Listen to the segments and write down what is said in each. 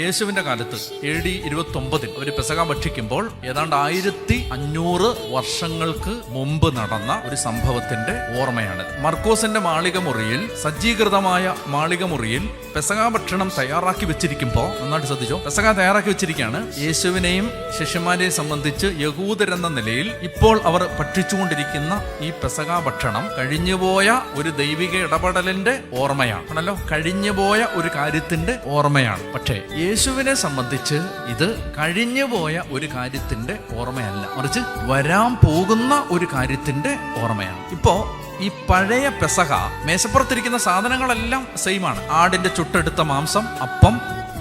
യേശുവിന്റെ കാലത്ത് A D ഇരുപത്തി ഒമ്പതിൽ ഒരു പെസക ഭക്ഷിക്കുമ്പോൾ ഏതാണ്ട് ആയിരത്തി അഞ്ഞൂറ് വർഷങ്ങൾക്ക് മുമ്പ് നടന്ന ഒരു സംഭവത്തിന്റെ ഓർമ്മയാണ്. മർക്കോസിന്റെ മാളിക മുറിയിൽ സജ്ജീകൃതമായ മാളിക മുറിയിൽ പെസക ഭക്ഷണം തയ്യാറാക്കി വെച്ചിരിക്കുമ്പോൾ നന്നായിട്ട് ശ്രദ്ധിച്ചോ? പെസക തയ്യാറാക്കി വെച്ചിരിക്കുകയാണ്. യേശുവിനെയും ശിഷ്യന്മാരെയും സംബന്ധിച്ച് യഹൂദരെന്ന നിലയിൽ ഇപ്പോൾ അവർ ഭക്ഷിച്ചുകൊണ്ടിരിക്കുന്ന ഈ പെസക ഭക്ഷണം കഴിഞ്ഞുപോയ ഒരു ദൈവിക ഇടപെടലിന്റെ ഓർമ്മയാണ്. ആണല്ലോ? കഴിഞ്ഞുപോയ ഒരു കാര്യത്തിന്റെ ഓർമ്മയാണ്. പക്ഷേ യേശുവിനെ സംബന്ധിച്ച് ഇത് കഴിഞ്ഞു പോയ ഒരു കാര്യത്തിന്റെ ഓർമ്മയല്ല. മറിച്ച് വരാൻ പോകുന്ന ഒരു കാര്യത്തിന്റെ ഓർമ്മയാണ്. ഇപ്പോ ഈ പഴയ പെസഹ മേശപ്പുറത്തിരിക്കുന്ന സാധനങ്ങളെല്ലാം സെയിമാണ്. ആടിന്റെ ചുട്ടെടുത്ത മാംസം അപ്പം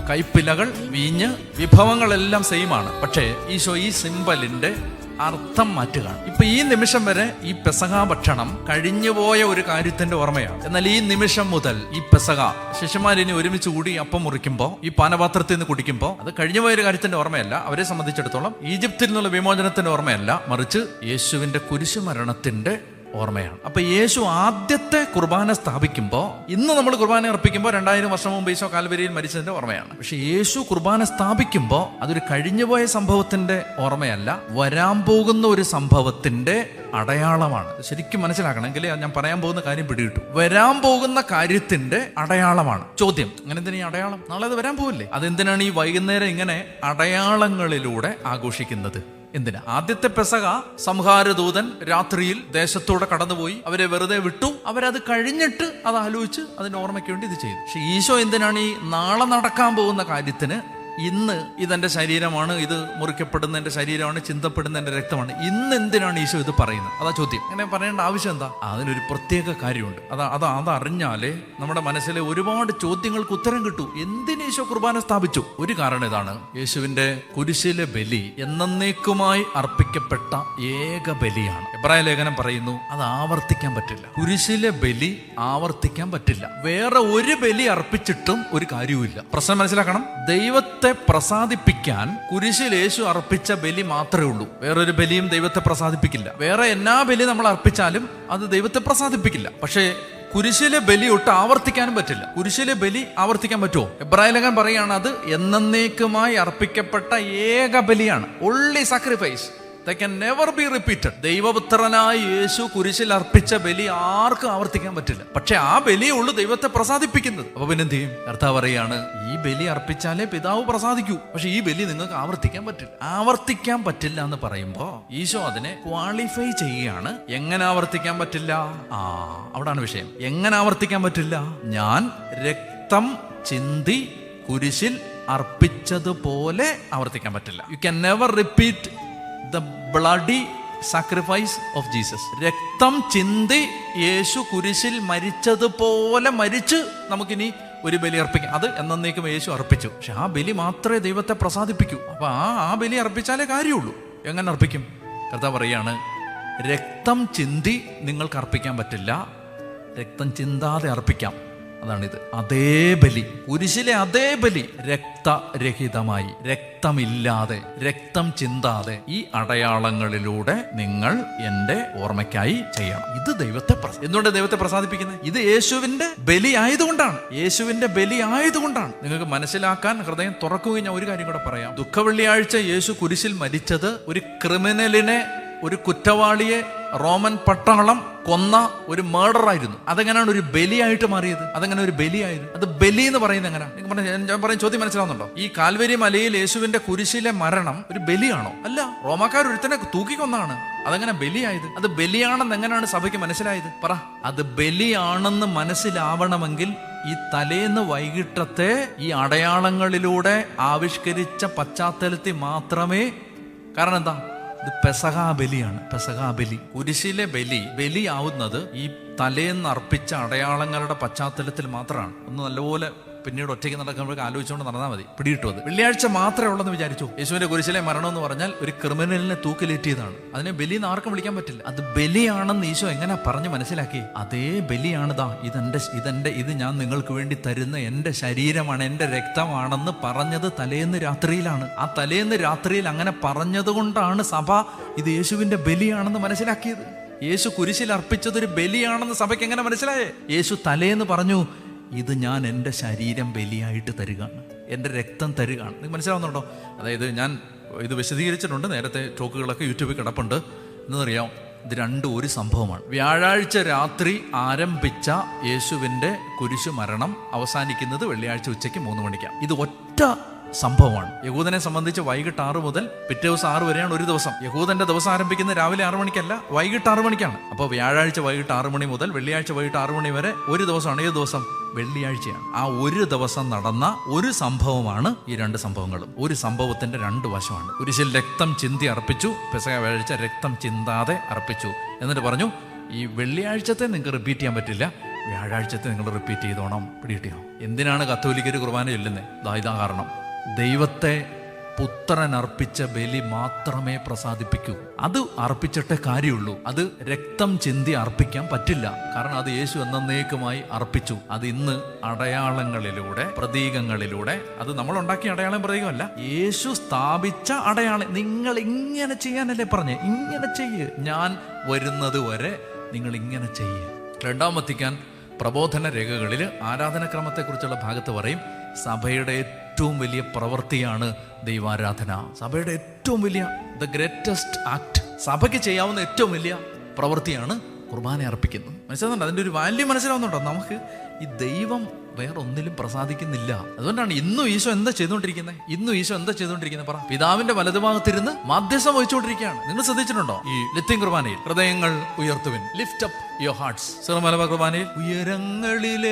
കൈപ്പിലകൾ വീഞ്ഞ് വിഭവങ്ങളെല്ലാം സെയിമാണ്. പക്ഷേ ഈശോ ഈ സിമ്പലിന്റെ അർത്ഥം മാറ്റുക. ഇപ്പൊ ഈ നിമിഷം വരെ ഈ പെസക ഭക്ഷണം കഴിഞ്ഞുപോയ ഒരു കാര്യത്തിന്റെ ഓർമ്മയാണ്. എന്നാൽ ഈ നിമിഷം മുതൽ ഈ പെസക ശിഷ്യന്മാരിനി ഒരുമിച്ച് കൂടി അപ്പം മുറിക്കുമ്പോൾ ഈ പാനപാത്രത്തിൽ നിന്ന് കുടിക്കുമ്പോൾ അത് കഴിഞ്ഞുപോയ ഒരു കാര്യത്തിന്റെ ഓർമ്മയല്ല അവരെ സംബന്ധിച്ചിടത്തോളം ഈജിപ്തിൽ നിന്നുള്ള വിമോചനത്തിന്റെ ഓർമ്മയല്ല. മറിച്ച് യേശുവിന്റെ കുരിശുമരണത്തിന്റെ ഓർമ്മയാണ്. അപ്പൊ യേശു ആദ്യത്തെ കുർബാന സ്ഥാപിക്കുമ്പോൾ ഇന്ന് നമ്മൾ കുർബാന അർപ്പിക്കുമ്പോൾ രണ്ടായിരം വർഷം മുമ്പ് ഈശോ കാൽവരിയിൽ മരിച്ചതിന്റെ ഓർമ്മയാണ്. പക്ഷെ യേശു കുർബാന സ്ഥാപിക്കുമ്പോൾ അതൊരു കഴിഞ്ഞുപോയ സംഭവത്തിന്റെ ഓർമ്മയല്ല വരാൻ പോകുന്ന ഒരു സംഭവത്തിന്റെ അടയാളമാണ്. ശരിക്കും മനസ്സിലാക്കണമെങ്കിൽ ഞാൻ പറയാൻ പോകുന്ന കാര്യം പിടികിട്ടു. വരാൻ പോകുന്ന കാര്യത്തിന്റെ അടയാളമാണ്. ചോദ്യം അങ്ങനെ എന്തിനാ ഈ അടയാളം? നാളെ അത് വരാൻ പോവില്ലേ? അതെന്തിനാണ് ഈ വൈകുന്നേരം ഇങ്ങനെ അടയാളങ്ങളിലൂടെ ആഘോഷിക്കുന്നത്? എന്തിനാ? ആദ്യത്തെ പെസക സംഹാരദൂതൻ രാത്രിയിൽ ദേശത്തൂടെ കടന്നുപോയി അവരെ വെറുതെ വിട്ടു. അവരത് കഴിഞ്ഞിട്ട് അത് ആലോചിച്ച് അതിന്റെ ഓർമ്മയ്ക്ക് വേണ്ടി ഇത് ചെയ്തു. പക്ഷെ ഈശോ എന്തിനാണ് ഈ നാളെ നടക്കാൻ പോകുന്ന കാര്യത്തിന് ഇന്ന് ഇതെന്റെ ശരീരമാണ് ഇത് മുറിക്കപ്പെടുന്ന എന്റെ ശരീരമാണ് ചിന്തപ്പെടുന്ന എന്റെ രക്തമാണ്. ഇന്ന് എന്തിനാണ് ഈശോ ഇത് പറയുന്നത്? അതാ ചോദ്യം. അങ്ങനെ പറയേണ്ട ആവശ്യം എന്താ? അതിനൊരു പ്രത്യേക കാര്യമുണ്ട്. അതാ അതാ അതറിഞ്ഞാലേ നമ്മുടെ മനസ്സിലെ ഒരുപാട് ചോദ്യങ്ങൾക്ക് ഉത്തരം കിട്ടൂ. എന്തിന് ഈശോ കുർബാന സ്ഥാപിച്ചു? ഒരു കാരണം ഇതാണ്. യേശുവിന്റെ കുരിശിലെ ബലി എന്നേക്കുമായി അർപ്പിക്കപ്പെട്ട ഏക ബലിയാണ്. എബ്രായ ലേഖനം പറയുന്നു അത് ആവർത്തിക്കാൻ പറ്റില്ല. കുരിശിലെ ബലി ആവർത്തിക്കാൻ പറ്റില്ല. വേറെ ഒരു ബലി അർപ്പിച്ചിട്ടും ഒരു കാര്യവുമില്ല. പ്രശ്നം മനസ്സിലാക്കണം. ദൈവത്തെ പ്രസാദിപ്പിക്കാൻ കുരിശിൽ യേശു അർപ്പിച്ച ബലി മാത്രമേ ഉള്ളൂ. വേറൊരു ബലിയും ദൈവത്തെ പ്രസാദിപ്പിക്കില്ല. വേറെ എന്നാ ബലി നമ്മൾ അർപ്പിച്ചാലും അത് ദൈവത്തെ പ്രസാദിപ്പിക്കില്ല. പക്ഷേ കുരിശിലെ ബലി ഒട്ട് ആവർത്തിക്കാനും പറ്റില്ല. കുരിശിലെ ബലി ആവർത്തിക്കാൻ പറ്റുമോ? എബ്രാഹിലകൻ പറയുകയാണ് അത് എന്നേക്കുമായി അർപ്പിക്കപ്പെട്ട ഏക ബലിയാണ്. Only sacrifice the never be repeated ദൈവപുത്രനായ യേശു കുരിശിൽ അർപ്പിച്ച ബലി ആർക്കും ആവർത്തിക്കാൻ പറ്റില്ല. പക്ഷെ ആ ബലിയേ ഉള്ളൂ ദൈവത്തെ പ്രസാദിപ്പിക്കുന്നത്. അപ്പൊ പിന്നെ എന്ത് ചെയ്യും കർത്താവ് പറയാണ് ഈ ബലി അർപ്പിച്ചാലേ പിതാവ് പ്രസാദിക്കൂ. പക്ഷെ ഈ ബലി നിങ്ങൾക്ക് ആവർത്തിക്കാൻ പറ്റില്ല. ആവർത്തിക്കാൻ പറ്റില്ല എന്ന് പറയുമ്പോ ഈശോ അതിനെ ക്വാളിഫൈ ചെയ്യുകയാണ്. എങ്ങനെ ആവർത്തിക്കാൻ പറ്റില്ല? ആ അവിടാണ് വിഷയം. എങ്ങനെ ആവർത്തിക്കാൻ പറ്റില്ല? ഞാൻ രക്തം ചിന്തി കുരിശിൽ അർപ്പിച്ചതുപോലെ ആവർത്തിക്കാൻ പറ്റില്ല. You can never repeat the bloody sacrifice of Jesus രക്തം ചിന്തി യേശു കുരിശിൽ മരിച്ചതുപോലെ മരിച്ച് നമുക്കിനി ഒരു ബലി അർപ്പിക്കാം. അത് എന്നേക്കും യേശു അർപ്പിച്ചു. പക്ഷെ ആ ബലി മാത്രമേ ദൈവത്തെ പ്രസാദിപ്പിക്കൂ. അപ്പൊ ആ ആ ബലി അർപ്പിച്ചാലേ കാര്യമുള്ളൂ. എങ്ങനെ അർപ്പിക്കും? കർത്താവ് പറയാണ് രക്തം ചിന്തി നിങ്ങൾക്ക് അർപ്പിക്കാൻ പറ്റില്ല. രക്തം ചിന്താതെ അർപ്പിക്കാം. അതാണിത്. അതേ ബലി. കുരിശിലെ അതേ ബലി രക്തരഹിതമായി. രക്തമില്ലാതെ രക്തം ചിന്താതെ ഈ അടയാളങ്ങളിലൂടെ നിങ്ങൾ എന്റെ ഓർമ്മയ്ക്കായി ചെയ്യണം. ഇത് ദൈവത്തെ എന്തുകൊണ്ട് ദൈവത്തെ പ്രസാദിപ്പിക്കുന്നത് ഇത് യേശുവിന്റെ ബലി ആയതുകൊണ്ടാണ്. യേശുവിന്റെ ബലി ആയതുകൊണ്ടാണ്. നിങ്ങൾക്ക് മനസ്സിലാക്കാൻ ഹൃദയം തുറക്കുകയും ഞാൻ ഒരു കാര്യം കൂടെ പറയാം. ദുഃഖവെള്ളിയാഴ്ച യേശു കുരിശിൽ മരിച്ചത് ഒരു ക്രിമിനലിനെ ഒരു കുറ്റവാളിയെ റോമൻ പട്ടാളം കൊന്ന ഒരു മേർഡർ ആയിരുന്നു. അതെങ്ങനെയാണ് ഒരു ബലിയായിട്ട് മാറിയത്? അതെങ്ങനെ ഒരു ബലിയായത്? അത് ബലി എന്ന് പറയുന്നത് എങ്ങനെ? ഞാൻ പറയും ചോദ്യം മനസ്സിലാവുന്നുണ്ടോ? ഈ കാൽവരി മലയിൽ യേശുവിന്റെ കുരിശിലെ മരണം ഒരു ബലിയാണോ? അല്ല റോമാക്കാർ ഒരുത്തനെ തൂക്കിക്കൊന്നാണ് അതെങ്ങനെ ബലിയായത്? അത് ബലിയാണെന്ന് എങ്ങനെയാണ് സഭയ്ക്ക് മനസ്സിലായത്? പറ. അത് ബലിയാണെന്ന് മനസ്സിലാവണമെങ്കിൽ ഈ തലേന്ന് വൈകിട്ടത്തെ ഈ അടയാളങ്ങളിലൂടെ ആവിഷ്കരിച്ച പശ്ചാത്തലത്തിൽ മാത്രമേ കാരണം എന്താ? ഇത് പെസഹാ ബലിയാണ് പെസഹാ ബലി. കുരിശിലെ ബലി ബലിയാവുന്നത് ഈ തലേന്ന് അർപ്പിച്ച അടയാളങ്ങളുടെ പശ്ചാത്തലത്തിൽ മാത്രമാണ്. ഒന്ന് നല്ലപോലെ പിന്നീട് ഒറ്റയ്ക്ക് നടക്കുമ്പോഴേക്ക് ആലോചിച്ചുകൊണ്ട് നടന്നാൽ മതി. പിടിയിട്ടു അത്. വെള്ളിയാഴ്ച മാത്രമേ ഉള്ളെന്ന് വിചാരിച്ചു? യേശുവിന്റെ കുരിശിലെ മരണം എന്ന് പറഞ്ഞാൽ ഒരു ക്രിമിനലിനെ തൂക്കിലേറ്റിയതാണ്. അതിനെ ബലി എന്ന് ആർക്കും വിളിക്കാൻ പറ്റില്ല. അത് ബലിയാണെന്ന് ഈശോ എങ്ങനെ പറഞ്ഞ് മനസ്സിലാക്കി അതേ ബലിയാണിതാ. ഇതെന്റെ ഇതെന്റെ ഇത് ഞാൻ നിങ്ങൾക്ക് വേണ്ടി തരുന്ന എന്റെ ശരീരമാണ് എന്റെ രക്തമാണെന്ന് പറഞ്ഞത് തലേന്ന് രാത്രിയിലാണ്. ആ തലേന്ന് രാത്രിയിൽ അങ്ങനെ പറഞ്ഞതുകൊണ്ടാണ് സഭ ഇത് യേശുവിന്റെ ബലിയാണെന്ന് മനസ്സിലാക്കിയത്. യേശു കുരിശിൽ അർപ്പിച്ചത് ഒരു ബലിയാണെന്ന് സഭയ്ക്ക് എങ്ങനെ മനസ്സിലായേ? യേശു തലേന്ന് പറഞ്ഞു ഇത് ഞാൻ എന്റെ ശരീരം ബലിയായിട്ട് തരികയാണ്. എന്റെ രക്തം തരികയാണ്. നിങ്ങൾക്ക് മനസ്സിലാവുന്നുണ്ടോ? അതായത് ഞാൻ ഇത് വിശദീകരിച്ചിട്ടുണ്ട്. നേരത്തെ ടോക്കുകളൊക്കെ യൂട്യൂബിൽ കിടപ്പുണ്ട്. എന്നറിയാം ഇത് രണ്ടും ഒരു സംഭവമാണ്. വ്യാഴാഴ്ച രാത്രി ആരംഭിച്ച യേശുവിന്റെ കുരിശു മരണം അവസാനിക്കുന്നത് വെള്ളിയാഴ്ച ഉച്ചയ്ക്ക് മൂന്ന് മണിക്കാണ്. ഇത് ഒറ്റ സംഭവമാണ്. യഹൂദനെ സംബന്ധിച്ച് വൈകിട്ട് ആറ് മുതൽ പിറ്റേ ദിവസം ആറ് വരെയാണ് ഒരു ദിവസം. യഹൂദന്റെ ദിവസം ആരംഭിക്കുന്നത് രാവിലെ ആറ് മണിക്കല്ല വൈകിട്ട് ആറ് മണിക്കാണ്. അപ്പോൾ വ്യാഴാഴ്ച വൈകിട്ട് ആറ് മണി മുതൽ വെള്ളിയാഴ്ച വൈകിട്ട് ആറ് മണി വരെ ഒരു ദിവസമാണ്. ഏത് ദിവസം? വെള്ളിയാഴ്ചയാണ്. ആ ഒരു ദിവസം നടന്ന ഒരു സംഭവമാണ് ഈ രണ്ട് സംഭവങ്ങളും. ഒരു സംഭവത്തിന്റെ രണ്ട് വശമാണ്. കുരിശിൽ രക്തം ചിന്തി അർപ്പിച്ചു പെസക വ്യാഴാഴ്ച രക്തം ചിന്താതെ അർപ്പിച്ചു. എന്നിട്ട് പറഞ്ഞു ഈ വെള്ളിയാഴ്ചത്തെ നിങ്ങൾക്ക് റിപ്പീറ്റ് ചെയ്യാൻ പറ്റില്ല. വ്യാഴാഴ്ചത്തെ നിങ്ങൾ റിപ്പീറ്റ് ചെയ്തോണം. പിടികിട്ടിയോ? എന്തിനാണ് കത്തോലിക്കർ കുർബാന ചൊല്ലുന്നത് ഇതാ കാരണം. ദൈവത്തെ പുത്രൻ അർപ്പിച്ച ബലി മാത്രമേ പ്രസാദിപ്പിക്കൂ. അത് അർപ്പിച്ചിട്ടേ കാര്യമുള്ളൂ. അത് രക്തം ചിന്തി അർപ്പിക്കാൻ പറ്റില്ല. കാരണം അത് യേശു എന്നേക്കുമായി അർപ്പിച്ചു. അത് ഇന്ന് അടയാളങ്ങളിലൂടെ പ്രതീകങ്ങളിലൂടെ അത് നമ്മൾ ഉണ്ടാക്കിയ അടയാളം പ്രതീകമല്ല. യേശു സ്ഥാപിച്ച അടയാളം. നിങ്ങൾ ഇങ്ങനെ ചെയ്യാനല്ലേ പറഞ്ഞു? ഇങ്ങനെ ചെയ്യ്. ഞാൻ വരുന്നത് വരെ നിങ്ങൾ ഇങ്ങനെ ചെയ്യ്. രണ്ടാമത്തിക്കാൻ പ്രബോധന രേഖകളിൽ ആരാധനക്രമത്തെക്കുറിച്ചുള്ള ഭാഗത്ത് പറയും സഭയുടെ ഏറ്റവും വലിയ പ്രവൃത്തിയാണ് ദൈവാരാധന. സഭയുടെ ഏറ്റവും വലിയ ദ ഗ്രേറ്റസ്റ്റ് ആക്ട് സഭയ്ക്ക് ചെയ്യാവുന്ന ഏറ്റവും വലിയ പ്രവൃത്തിയാണ് കുർബാന അർപ്പിക്കുന്നത്. മനസ്സിലാവുന്നുണ്ട്? അതിന്റെ ഒരു വാല്യൂ മനസ്സിലാവുന്നുണ്ടോ? നമുക്ക് ഈ ദൈവം വേറെ ഒന്നിലും പ്രസാദിക്കുന്നില്ല. അതുകൊണ്ടാണ് ഇന്നും ഈശോ എന്താ ചെയ്തുകൊണ്ടിരിക്കുന്നത് ഇന്നും ഈശോ എന്താ ചെയ്തുകൊണ്ടിരിക്കുന്നത് പറ. പിതാവിന്റെ വലതുഭാഗത്തിരുന്ന് മാധ്യസം വഹിച്ചുകൊണ്ടിരിക്കുകയാണ്. നിങ്ങൾ ശ്രദ്ധിച്ചിട്ടുണ്ടോ? ഈ ലിത്തിൻ കുർബാനയിൽ. ഹൃദയങ്ങൾ ഉയർത്തുവിൻ. ലിഫ്റ്റ് അപ്പ് യുവർ ഹാർട്ട്സ് സിറമലബ കുർബാനയിൽ. ഉയരങ്ങളിലേക്കുയരട്ടെ.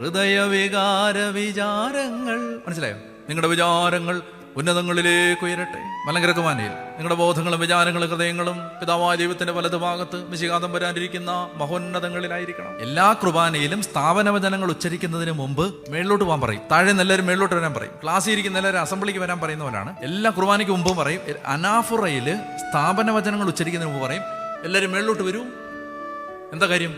ഹൃദയ വികാര വിചാരങ്ങൾ മനസ്സിലായോ? നിങ്ങളുടെ വിചാരങ്ങൾ ഉന്നതങ്ങളിലേക്ക് ഉയരട്ടെ മലങ്കര കുർബാനയിൽ നിങ്ങളുടെ ബോധങ്ങളും വിചാരങ്ങളും ഹൃദയങ്ങളും പിതാവായ ദൈവത്തിന്റെ വലതു ഭാഗത്ത് മിശികാതം വരാനിരിക്കുന്ന മഹോന്നതങ്ങളിലായിരിക്കണം. എല്ലാ കുർബാനയിലും സ്ഥാപന വചനങ്ങൾ ഉച്ചരിക്കുന്നതിന് മുമ്പ് മേളിലോട്ട് പോകാൻ പറയും. താഴെ എല്ലാവരും മേളിലോട്ട് വരാൻ പറയും. ക്ലാസ്സിൽ ഇരിക്കുന്ന എല്ലാവരും അസംബ്ലിക്ക് വരാൻ പറയുന്നവരാണ് എല്ലാ കുർബാനയ്ക്ക് മുമ്പും പറയും. അനാഫുറയിൽ സ്ഥാപന വചനങ്ങൾ ഉച്ചരിക്കുന്നതിന് മുമ്പ് പറയും. എല്ലാവരും മേളിലോട്ട് വരൂ. എന്താ കാര്യം?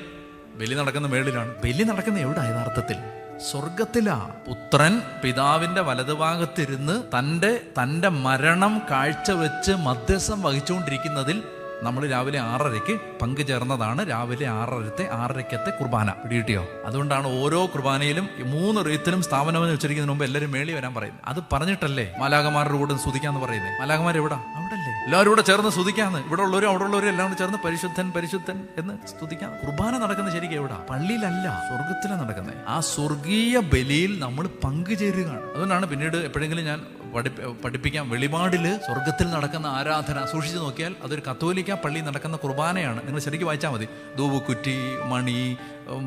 ബലി നടക്കുന്ന മേളിലാണ്. ബലി നടക്കുന്ന എവിടെ? യഥാർത്ഥത്തിൽ സ്വർഗത്തിലാ പുത്രൻ പിതാവിന്റെ വലതുഭാഗത്തിരുന്ന് തന്റെ തന്റെ മരണം കാഴ്ചവെച്ച് മധ്യസ്ഥം വഹിച്ചുകൊണ്ടിരിക്കുന്നതിൽ നമ്മൾ രാവിലെ ആറരയ്ക്ക് പങ്കുചേർന്നതാണ് രാവിലെ ആറരത്തെ ആറരയ്ക്കത്തെ കുർബാന. പിടികിട്ടിയോ? അതുകൊണ്ടാണ് ഓരോ കുർബാനയിലും മൂന്ന് റീത്തിലും സ്ഥാപനം വെച്ചിരിക്കുന്നതിന് മുമ്പ് എല്ലാവരും മേളി വരാൻ പറയുന്നത്. അത് പറഞ്ഞിട്ടല്ലേ? മാലാകമാരുടെ കൂടെ സ്തുതിക്കാന്ന് പറയുന്നത് മാലാകമാർ എവിടെ അവിടെ അല്ലേ എല്ലാവരും കൂടെ ചേർന്ന് സ്തുതിക്കാന്ന്. ഇവിടെ ഉള്ളവരും അവിടെ ഉള്ളവരും എല്ലാം കൂടെ ചേർന്ന് പരിശുദ്ധൻ പരിശുദ്ധൻ എന്ന് സ്തുതിക്കാം. കുർബാന നടക്കുന്ന ശരിക്കും എവിടെ? പള്ളിയിലല്ല സ്വർഗത്തിലാണ് നടക്കുന്നത്. ആ സ്വർഗീയ ബലിയിൽ നമ്മൾ പങ്കുചേരുകയാണ് അതുകൊണ്ടാണ് പിന്നീട് എപ്പോഴെങ്കിലും ഞാൻ പഠിപ്പ പഠിപ്പിക്കാൻ വെളിപാടിൽ സ്വർഗത്തിൽ നടക്കുന്ന ആരാധന സൂക്ഷിച്ചു നോക്കിയാൽ അതൊരു കത്തോലിക്ക പള്ളി നടക്കുന്ന കുർബാനയാണ്. നിങ്ങൾ ശരിക്കും വായിച്ചാൽ മതി. ധൂവുക്കുറ്റി മണി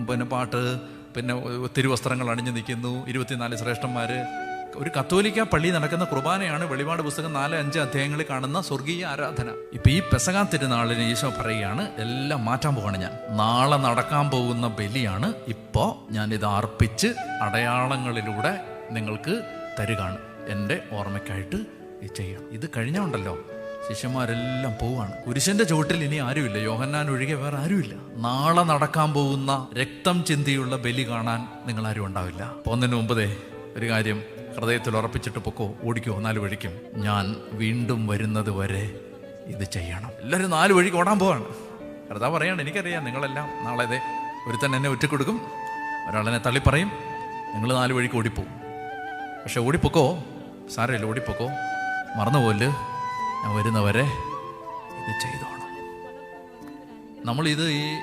പിന്നെ പാട്ട് പിന്നെ തിരുവസ്ത്രങ്ങൾ അണിഞ്ഞു നിൽക്കുന്നു. ഇരുപത്തിനാല് ശ്രേഷ്ഠന്മാർ ഒരു കത്തോലിക്ക പള്ളി നടക്കുന്ന കുർബാനയാണ് വെളിപാട് പുസ്തകം നാല് അഞ്ച് അധ്യായങ്ങളിൽ കാണുന്ന സ്വർഗീയ ആരാധന. ഇപ്പം ഈ പെസകാ തിരുനാളിന് ഈശോ പറയുകയാണ് എല്ലാം മാറ്റാൻ പോവാണ് ഞാൻ. നാളെ നടക്കാൻ പോകുന്ന ബലിയാണ് ഇപ്പോൾ ഞാനിത് അർപ്പിച്ച് അടയാളങ്ങളിലൂടെ നിങ്ങൾക്ക് തരുകയാണ്. എന്റെ ഓർമ്മയ്ക്കായിട്ട് ഇത് ചെയ്യണം ഇത് കഴിഞ്ഞുണ്ടല്ലോ ശിഷ്യന്മാരെല്ലാം പോവാണ്. കുരിശന്റെ ചുവട്ടിൽ ഇനി ആരുമില്ല. യോഹന്നാൻ ഒഴികെ വേറെ ആരുമില്ല. നാളെ നടക്കാൻ പോകുന്ന രക്തം ചിന്തിയുള്ള ബലി കാണാൻ നിങ്ങൾ ആരും ഉണ്ടാവില്ല. പോകുന്നതിന് മുമ്പതേ ഒരു കാര്യം ഹൃദയത്തിൽ ഉറപ്പിച്ചിട്ട് പൊക്കോ ഓടിക്കോ നാല് വഴിക്കും. ഞാൻ വീണ്ടും വരുന്നത് വരെ ഇത് ചെയ്യണം. എല്ലാവരും നാല് വഴിക്ക് ഓടാൻ പോവാണ്. കർത്താവ് പറയാണ് എനിക്കറിയാം നിങ്ങളെല്ലാം നാളെ ഇതേ ഒരുത്തൻ എന്നെ ഒറ്റക്കൊടുക്കും ഒരാളെന്നെ തള്ളിപ്പറയും നിങ്ങൾ നാല് വഴിക്ക് ഓടിപ്പോവും. പക്ഷെ ഓടിപ്പൊക്കോ സാരമില്ല ഓടിപ്പൊക്കോ? മറന്നുപോലെ ഞാൻ വരുന്നവരെ ഇത് ചെയ്തോണം. നമ്മളിത് ഈ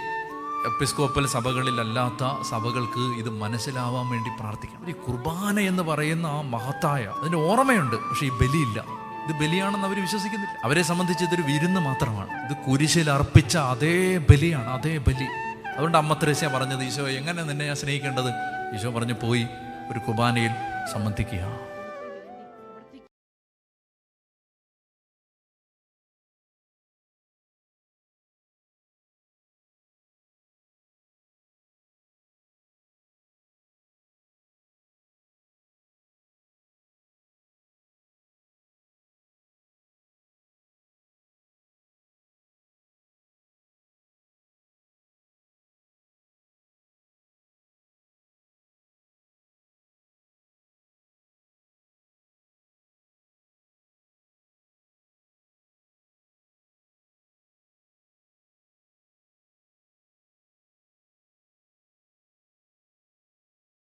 എപ്പിസ്കോപ്പൽ സഭകളിലല്ലാത്ത സഭകൾക്ക് ഇത് മനസ്സിലാവാൻ വേണ്ടി പ്രാർത്ഥിക്കണം. ഈ കുർബാന എന്ന് പറയുന്ന ആ മഹത്തായ അതിന്റെ ഓർമ്മയുണ്ട് പക്ഷേ ഈ ബലിയില്ല. ഇത് ബലിയാണെന്ന് അവർ വിശ്വസിക്കുന്നില്ല. അവരെ സംബന്ധിച്ച് ഇതൊരു വിരുന്ന് മാത്രമാണ്. ഇത് കുരിശിൽ അർപ്പിച്ച അതേ ബലിയാണ് അതേ ബലി. അതുകൊണ്ട് അമ്മ ത്രേസ്യ പറഞ്ഞത് ഈശോ എങ്ങനെ നിന്നെ ഞാൻ സ്നേഹിക്കേണ്ടത്? ഈശോ പറഞ്ഞു പോയി ഒരു കുർബാനയിൽ സംബന്ധിക്കുക.